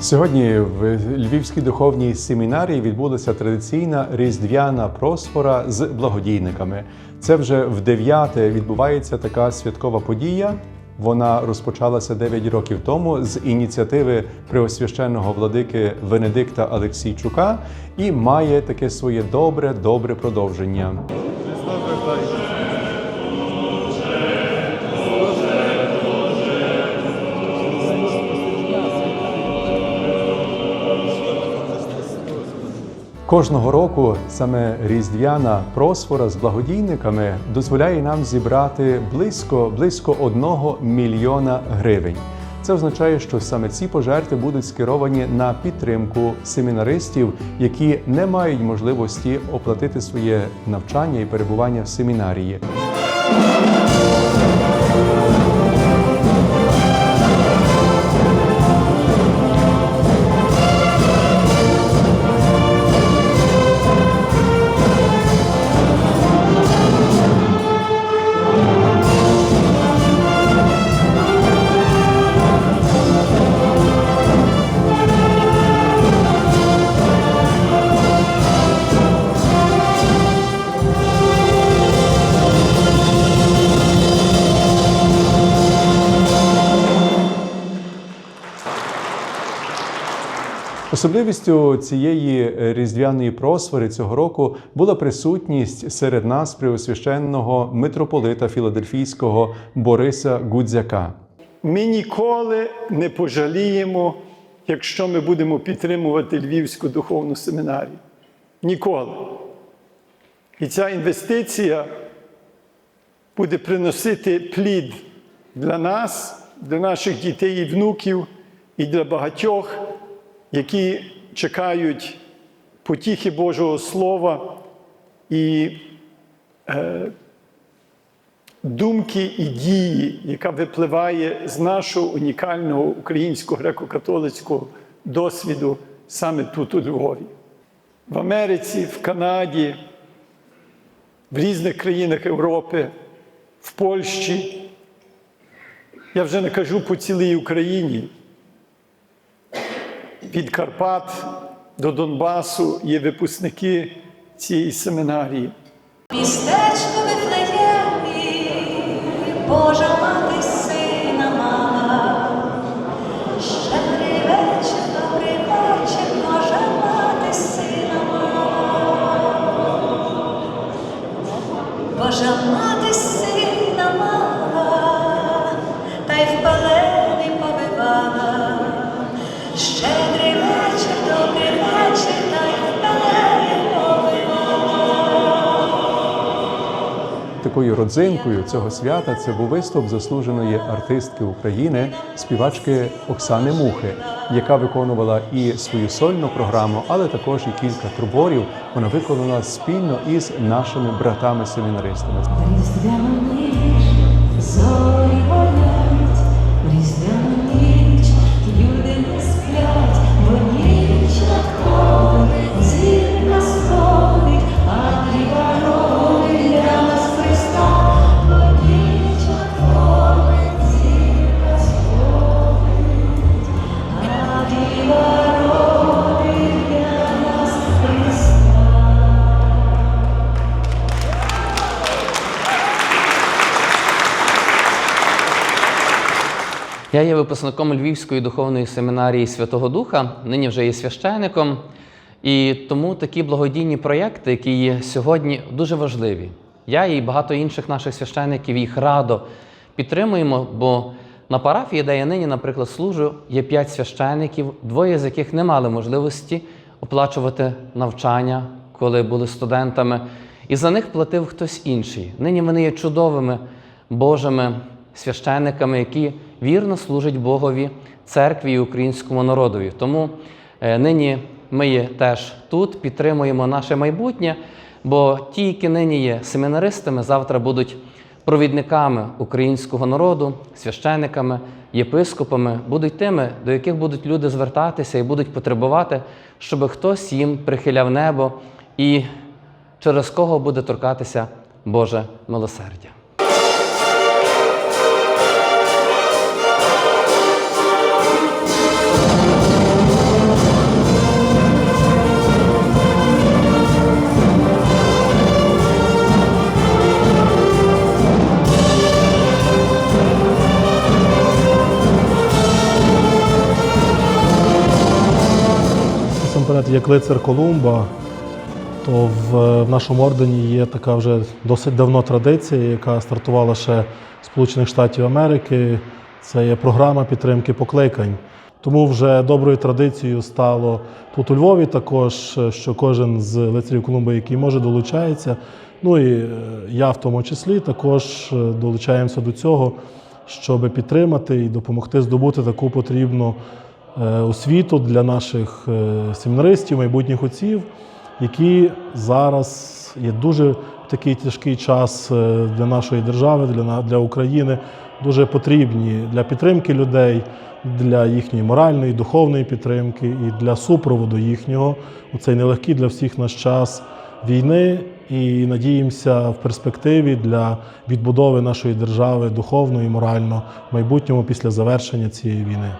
Сьогодні в Львівській духовній семінарії відбулася традиційна різдвяна просфора з благодійниками. Це вже в дев'яте відбувається така святкова подія. Вона розпочалася 9 років тому з ініціативи преосвященного владики Венедикта Алексійчука і має таке своє добре, добре продовження. Кожного року саме різдвяна просфора з благодійниками дозволяє нам зібрати близько близько одного мільйона гривень. Це означає, що саме ці пожертви будуть скеровані на підтримку семінаристів, які не мають можливості оплатити своє навчання і перебування в семінарії. Особливістю цієї різдвяної просфори цього року була присутність серед нас преосвященного митрополита Філадельфійського Бориса Гудзяка. Ми ніколи не пожаліємо, якщо ми будемо підтримувати Львівську духовну семінарію. Ніколи. І ця інвестиція буде приносити плід для нас, для наших дітей і внуків, і для багатьох, які чекають потіхи Божого Слова і е, думки і дії, яка випливає з нашого унікального українського греко-католицького досвіду саме тут, у Львові. В Америці, в Канаді, в різних країнах Європи, в Польщі. Я вже не кажу по цілій Україні. Від Карпат до Донбасу є випускники цієї семінарії. Містечко Вифлеємі, Божа Такою родзинкою цього свята це був виступ заслуженої артистки України, співачки Оксани Мухи, яка виконувала і свою сольну програму, але також і кілька труборів. Вона виконала спільно із нашими братами-семінаристами. Я є випускником Львівської духовної семінарії Святого Духа, нині вже є священником. І тому такі благодійні проєкти, які є сьогодні, дуже важливі. Я і багато інших наших священників їх радо підтримуємо, бо на парафії, де я нині, наприклад, служу, є п'ять священників, двоє з яких не мали можливості оплачувати навчання, коли були студентами, і за них платив хтось інший. Нині вони є чудовими Божими священниками, які вірно служать Богові, церкві і українському народові. Тому е, нині ми є теж тут, підтримуємо наше майбутнє, бо ті, які нині є семінаристами, завтра будуть провідниками українського народу, священниками, єпископами, будуть тими, до яких будуть люди звертатися і будуть потребувати, щоб хтось їм прихиляв небо і через кого буде торкатися Боже милосердя. Насамперед як лицар Колумба, то в, в нашому ордені є така вже досить давно традиція, яка стартувала ще Сполучених Штатів Америки. Це є програма підтримки покликань. Тому вже доброю традицією стало тут у Львові також, що кожен з лицарів Колумба, який може, долучається. Ну і е, я в тому числі також е, долучаємося до цього, щоб підтримати і допомогти здобути таку потрібну освіту для наших е, семінаристів, майбутніх отців, які зараз є дуже такий тяжкий час е, для нашої держави, для, для України, дуже потрібні для підтримки людей, для їхньої моральної, духовної підтримки і для супроводу їхнього у цей нелегкий для всіх наш час війни. І надіємося в перспективі для відбудови нашої держави духовно і морально в майбутньому після завершення цієї війни.